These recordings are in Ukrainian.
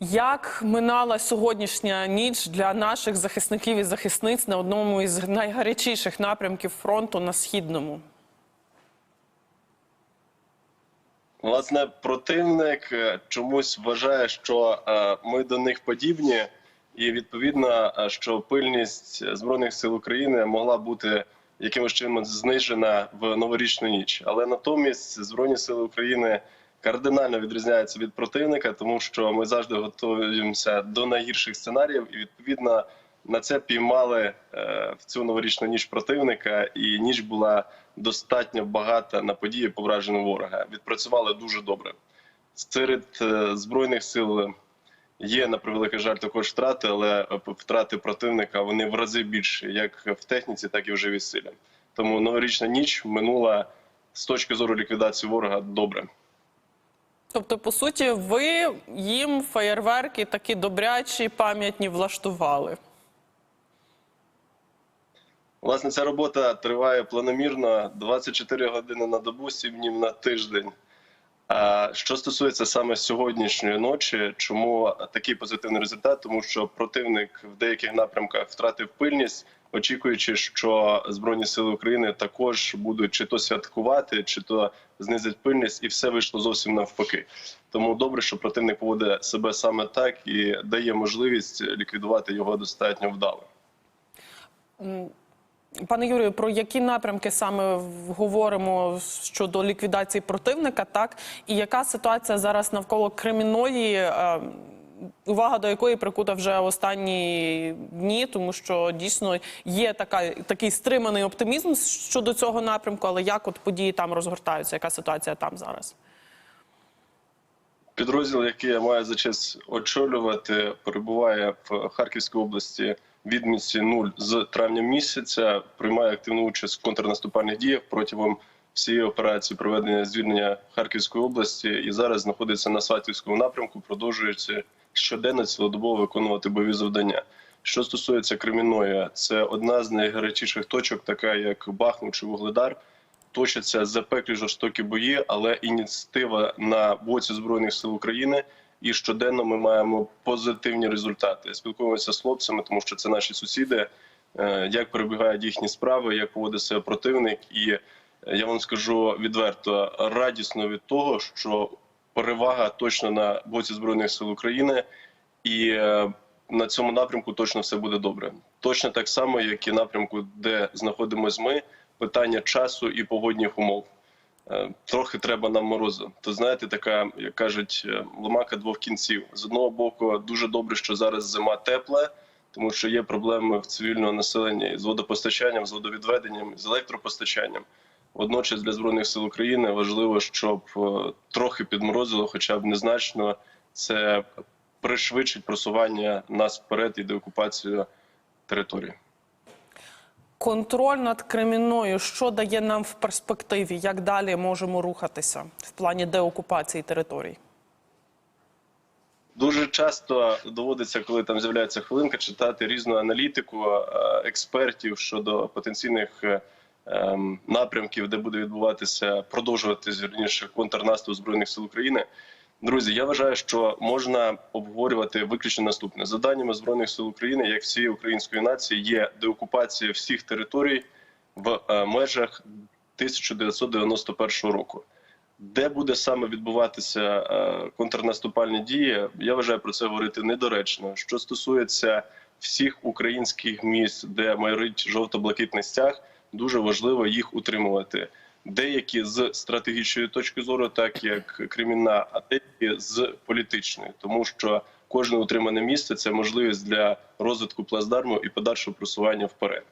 Як минала сьогоднішня ніч для наших захисників і захисниць на одному із найгарячіших напрямків фронту на східному? Власне, противник е, чомусь вважає, що е, ми до них подібні, і відповідно, е, що пильність збройних сил України могла бути якимось чином знижена в новорічну ніч. Але натомість збройні сили України кардинально відрізняються від противника, тому що ми завжди готуємося до найгірших сценаріїв, і відповідно на це піймали е, в цю новорічну ніч противника, і ніч була достатньо багата на події по враженню ворога. Відпрацювали дуже добре. Серед е, збройних сил є на превеликий жаль також втрати, але втрати противника вони в рази більші, як в техніці, так і в живій силі. Тому новорічна ніч минула з точки зору ліквідації ворога добре. Тобто, по суті, ви їм феєрверки такі добрячі, пам'ятні влаштували. Власне, ця робота триває планомірно 24 години на добу, 7 днів на тиждень. А що стосується саме сьогоднішньої ночі, чому такий позитивний результат? Тому що противник в деяких напрямках втратив пильність, очікуючи, що збройні сили України також будуть чи то святкувати, чи то знизять пильність, і все вийшло зовсім навпаки. Тому добре, що противник поводить себе саме так і дає можливість ліквідувати його достатньо вдало. Пане Юрію, про які напрямки саме говоримо щодо ліквідації противника, так і яка ситуація зараз навколо Кремінної, е, увага до якої прикута вже останні дні, тому що дійсно є така такий стриманий оптимізм щодо цього напрямку, але як от події там розгортаються? Яка ситуація там зараз? Підрозділ, який я маю за честь очолювати, перебуває в Харківській області відмітці нуль з травня місяця. Приймає активну участь в контрнаступальних діях протягом всієї операції проведення звільнення Харківської області і зараз знаходиться на Сватівському напрямку, продовжуючи щоденно цілодобово виконувати бойові завдання. Що стосується Кремінної, це одна з найгарячіших точок, така як Бахмут чи Вугледар. Точаться запеклі жорстокі бої, але ініціатива на боці збройних сил України. І щоденно ми маємо позитивні результати. Спілкуємося з хлопцями, тому що це наші сусіди. е, Як перебігають їхні справи, як поводить себе противник, і е, я вам скажу відверто радісно від того, що перевага точно на боці збройних сил України, і е, на цьому напрямку точно все буде добре. Точно так само, як і напрямку, де знаходимося ми питання часу і погодних умов. Е, Трохи треба нам морозу. То знаєте, така як кажуть, е, ломака двох кінців. З одного боку, дуже добре, що зараз зима тепла, тому що є проблеми в цивільного населення з водопостачанням, з водовідведенням, з електропостачанням. Водночас для збройних сил України важливо, щоб е, трохи підморозило, хоча б незначно. Це пришвидшить просування нас вперед і деокупацію території. Контроль над Кремінною, що дає нам в перспективі? Як далі можемо рухатися в плані деокупації територій? Дуже часто доводиться, коли там з'являється хвилинка, читати різну аналітику е, експертів щодо потенційних е, напрямків, де буде відбуватися продовжуватись вірніше контрнаступ збройних сил України. Друзі, я вважаю, що можна обговорювати виключно наступне за даними збройних сил України, як всієї української нації, є деокупація всіх територій в е, межах 1991 року. Де буде саме відбуватися е, контрнаступальні дії, я вважаю про це говорити недоречно. Що стосується всіх українських міст, де майорить жовто-блакитний стяг, дуже важливо їх утримувати. Деякі з стратегічної точки зору, так як кримінна, а деякі з політичної, тому що кожне утримане місце це можливість для розвитку плацдарму і подальшого просування вперед.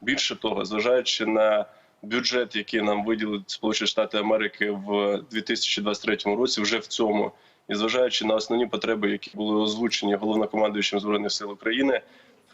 Більше того, зважаючи на бюджет, який нам виділить Сполучені Штати Америки в 2023 році, вже в цьому, і зважаючи на основні потреби, які були озвучені головнокомандуючим збройних сил України,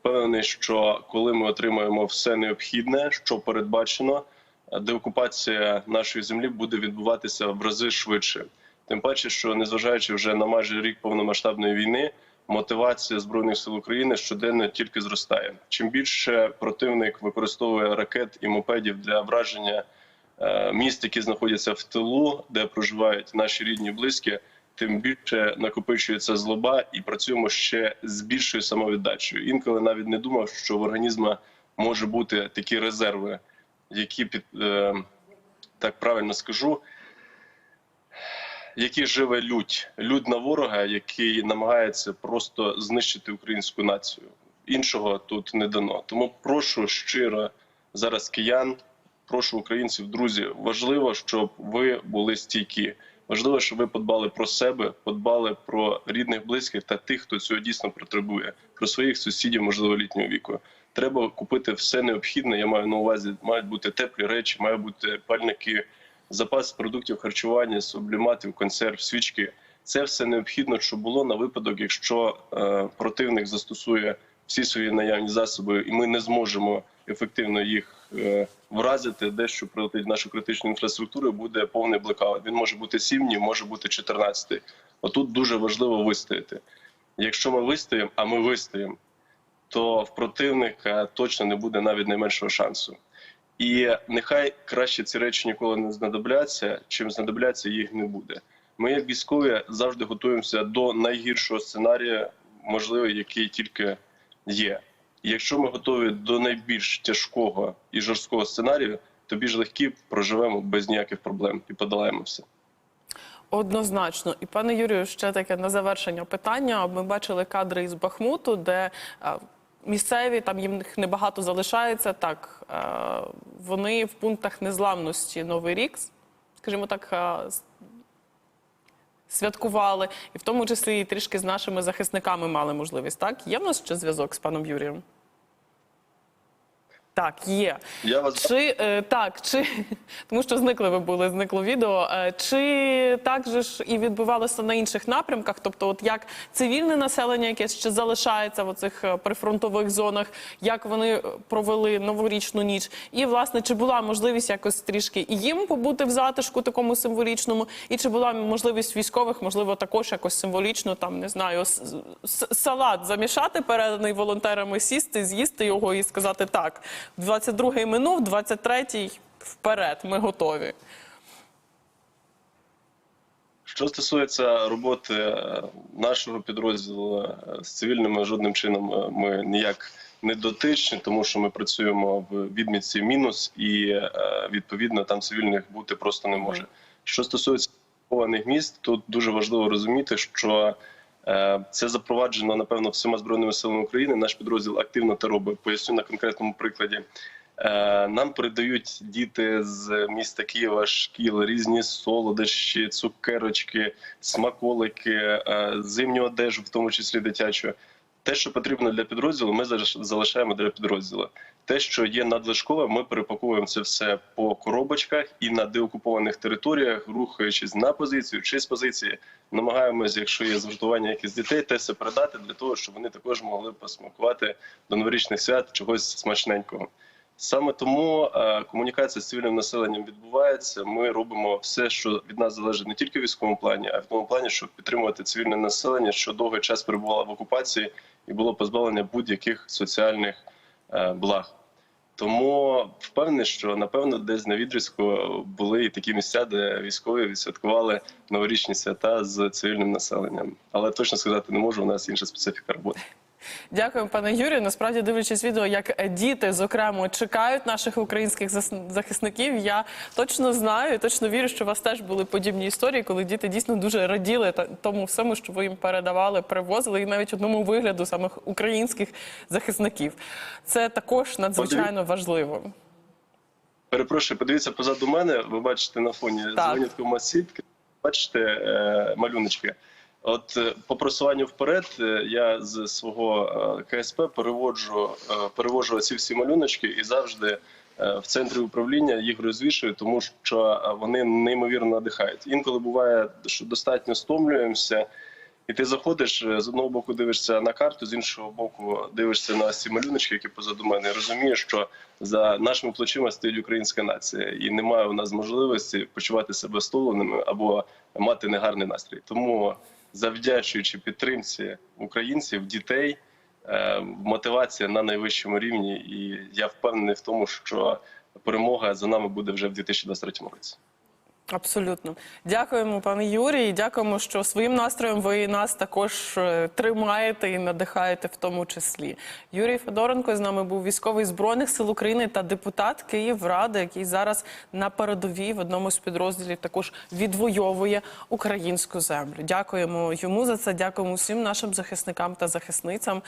впевнений, що коли ми отримаємо все необхідне, що передбачено, деокупація нашої землі буде відбуватися в рази швидше. Тим паче, що незважаючи вже на майже рік повномасштабної війни, мотивація збройних сил України щоденно тільки зростає. Чим більше противник використовує ракет і мопедів для враження е, міст, які знаходяться в тилу, де проживають наші рідні близькі, тим більше накопичується злоба, і працюємо ще з більшою самовіддачею. Інколи навіть не думав, що в організму може бути такі резерви, які під е, так правильно скажу, які живе лють, лють на ворога, який намагається просто знищити українську націю. Іншого тут не дано. Тому прошу щиро зараз киян, прошу українців, друзі, важливо, щоб ви були стійкі. Важливо, щоб ви подбали про себе, подбали про рідних, близьких та тих, хто цього дійсно потребує, про своїх сусідів, можливо, літнього віку. Треба купити все необхідне. Я маю на увазі, мають бути теплі речі, мають бути пальники, запас продуктів харчування, субліматів, консерв, свічки. Це все необхідно, щоб було на випадок, якщо е, противник застосує всі свої наявні засоби, і ми не зможемо ефективно їх е, вразити, дещо прилетить нашу критичну інфраструктуру, буде повний блекаут. Він може бути 7 днів, може бути 14. Отут дуже важливо вистояти. Якщо ми вистоїмо, а ми вистоїмо, то в противника точно не буде навіть найменшого шансу. І нехай краще ці речі ніколи не знадобляться, чим знадобляться їх не буде. Ми, як військові, завжди готуємося до найгіршого сценарія, можливо, який тільки є. Якщо ми готові до найбільш тяжкого і жорсткого сценарію, то більш легкі проживемо без ніяких проблем і подолаємо все. Однозначно, і пане Юрію, ще таке на завершення питання. Ми бачили кадри із Бахмуту, де е, місцеві там їх небагато залишається. Так е, вони в пунктах незламності Новий рік, скажімо так, е, святкували, і в тому числі і трішки з нашими захисниками мали можливість. Так, є в нас ще зв'язок з паном Юрієм? Так, є. Я вас Чи е, так, чи тому що зникли ви були, зникло відео. Е, чи так же ж і відбувалося на інших напрямках? Тобто, от як цивільне населення, яке ще залишається в оцих е, прифронтових зонах, як вони е, провели новорічну ніч? І власне, чи була можливість якось трішки і їм побути в затишку такому символічному, і чи була можливість військових, можливо, також якось символічно там не знаю, салат замішати переданий волонтерами, сісти, з'їсти його і сказати так. 22-й минув, 23-й вперед. Ми готові. Що стосується роботи е, нашого підрозділу е, з цивільними, жодним чином е, ми ніяк не дотичні, тому що ми працюємо в відмітці мінус, і е, відповідно там цивільних бути просто не може. Що стосується окупованих міст, тут дуже важливо розуміти, що е, це запроваджено напевно всіма збройними силами України. Наш підрозділ активно це робить. Поясню на конкретному прикладі. Е, Нам передають діти з міста Києва шкіл різні солодощі, цукерочки, смаколики, е, зимню одежу, в тому числі дитячу. Те, що потрібно для підрозділу, ми залишаємо для підрозділу. Те, що є надлишкове, ми перепаковуємо це все по коробочках і на деокупованих територіях, рухаючись на позицію чи з позиції, намагаємося, якщо є згуртування якихось дітей, те все передати для того, щоб вони також могли посмакувати до новорічних свят чогось смачненького. Саме тому е, комунікація з цивільним населенням відбувається. Ми робимо все, що від нас залежить не тільки в військовому плані, а й в тому плані, щоб підтримувати цивільне населення, що довгий час перебувало в окупації і було позбавлення будь-яких соціальних е, благ. Тому впевнений, що напевно десь на відрізку були і такі місця, де військові відсвяткували новорічні свята з цивільним населенням. Але точно сказати не можу. У нас інша специфіка роботи. Дякуємо, пане Юрію. Насправді, дивлячись відео, як діти, зокрема, чекають наших українських захисників. Я точно знаю, і точно вірю, що у вас теж були подібні історії, коли діти дійсно дуже раділи тому всьому, що ви їм передавали, привозили, і навіть одному вигляду самих українських захисників. Це також надзвичайно важливо. Перепрошую, подивіться позаду мене. Ви бачите на фоні Так. зеленіткова сітки. Бачите е, малюночки. От е, по просуванню вперед е, я з свого е, КСП переводжу, переводжу ці всі малюночки і завжди в центрі управління їх розвішую, тому що вони неймовірно надихають. Інколи буває, що достатньо стомлюємося. І ти заходиш з одного боку, дивишся на карту, з іншого боку, дивишся на ці малюночки, які позаду мене, і розумієш, що за нашими плечима стоїть українська нація, і немає у нас можливості почувати себе стомленими або мати негарний настрій. Тому, завдячуючи підтримці українців, дітей, е, мотивація на найвищому рівні, і я впевнений в тому, що перемога за нами буде вже в 2023 році. Абсолютно. Дякуємо, пане Юрій. і Дякуємо, що своїм настроєм ви нас також е, тримаєте і надихаєте в тому числі. Юрій Федоренко з нами був військовий збройних сил України та депутат Київради, який зараз на передовій в одному з підрозділів також відвоює українську землю. Дякуємо йому за це. Дякуємо всім нашим захисникам та захисницям.